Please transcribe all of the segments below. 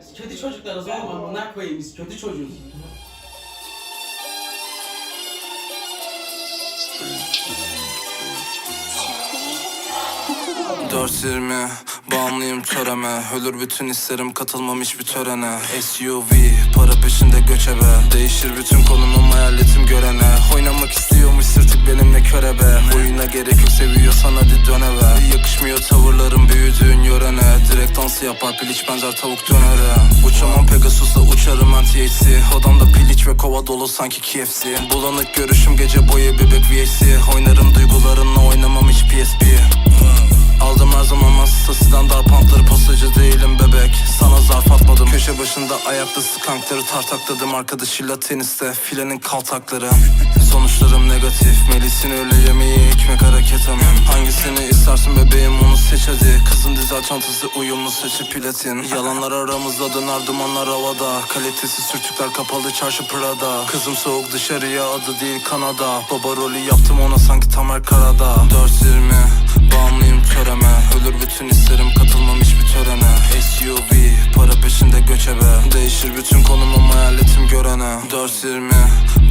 Biz kötü çocuklarız oğlum amına koyayım biz kötü çocuğuz. Dört yirmi Bağımlıyım töreme. Ölür bütün hislerim katılmam hiçbir törene. SUV Para peşinde göçebe Değişir bütün konumum hayaletim görene körebe Oyuna gerek yok seviyorsan hadi dön eve Yakışmıyor tavırlarım büyüdüğün yörene. Direkt dansı yapar piliç benzer tavuk dönere. Uçamam Pegasus'la uçarım ben THC Odamda piliç ve kova dolu sanki KFC Bulanık görüşüm gece boyu bebek VHC Oynarım duygularınla oynamam başında ayakta skankları tartakladım Arkadaşıyla teniste filenin kaltakları. Sonuçlarım negatif Melis'in öyle yemeği ekmek hareket amim Hangisini istersin bebeğim onu seç hadi. Kızın dizel çantası uyumlu saçı platin. Yalanlar aramızda döner dumanlar havada. Kalitesiz sürtükler kapalı çarşı Prada. Kızım soğuk dışarıya adı değil Kanada. Baba rolü yaptım ona sanki Tamer Karada görene 420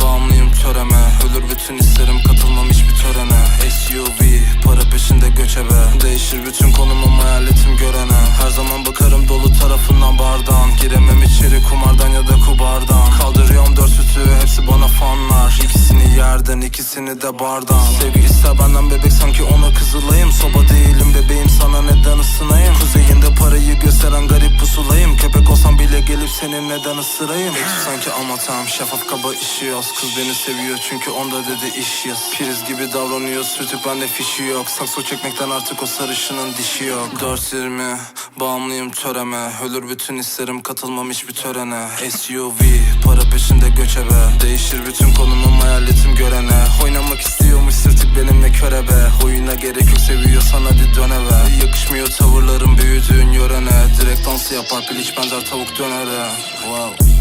Bağımlıyım töreme. Ölür bütün hislerim katılmam hiçbir törene. SUV Para peşinde göçebe Değişir bütün konumum hayaletim görene. Her zaman bakarım dolu tarafından bardağın Giremem içeri kumardan ya da kubardan. Kaldırıyorum dört sütü hepsi bana fanlar. İkisini yerden ikisini de bardan. Sevgi ister benden bebek sanki ona kızılayım. Soba değilim bebeğim sana neden ısınayım senin neden ısırayım? Ekşi sanki amatem şeffaf kaba işiyoruz Kız beni seviyor çünkü onda dedi iş yaz. Priz gibi davranıyor sürtük bende fişi yok. Sakso çekmekten artık o sarışının dişi yok. 420 bağımlıyım töreme. Ölür bütün hislerim katılmam hiçbir törene. SUV para peşinde göçebe Değişir bütün konumum hayaletim görene. Oynamak istiyormuş sırtık benimle körebe. Oyuna gerek yok seviyorsan hadi dön eve. Yakışmıyor Direkt dansı yapar piliç benzer tavuk dönere Wow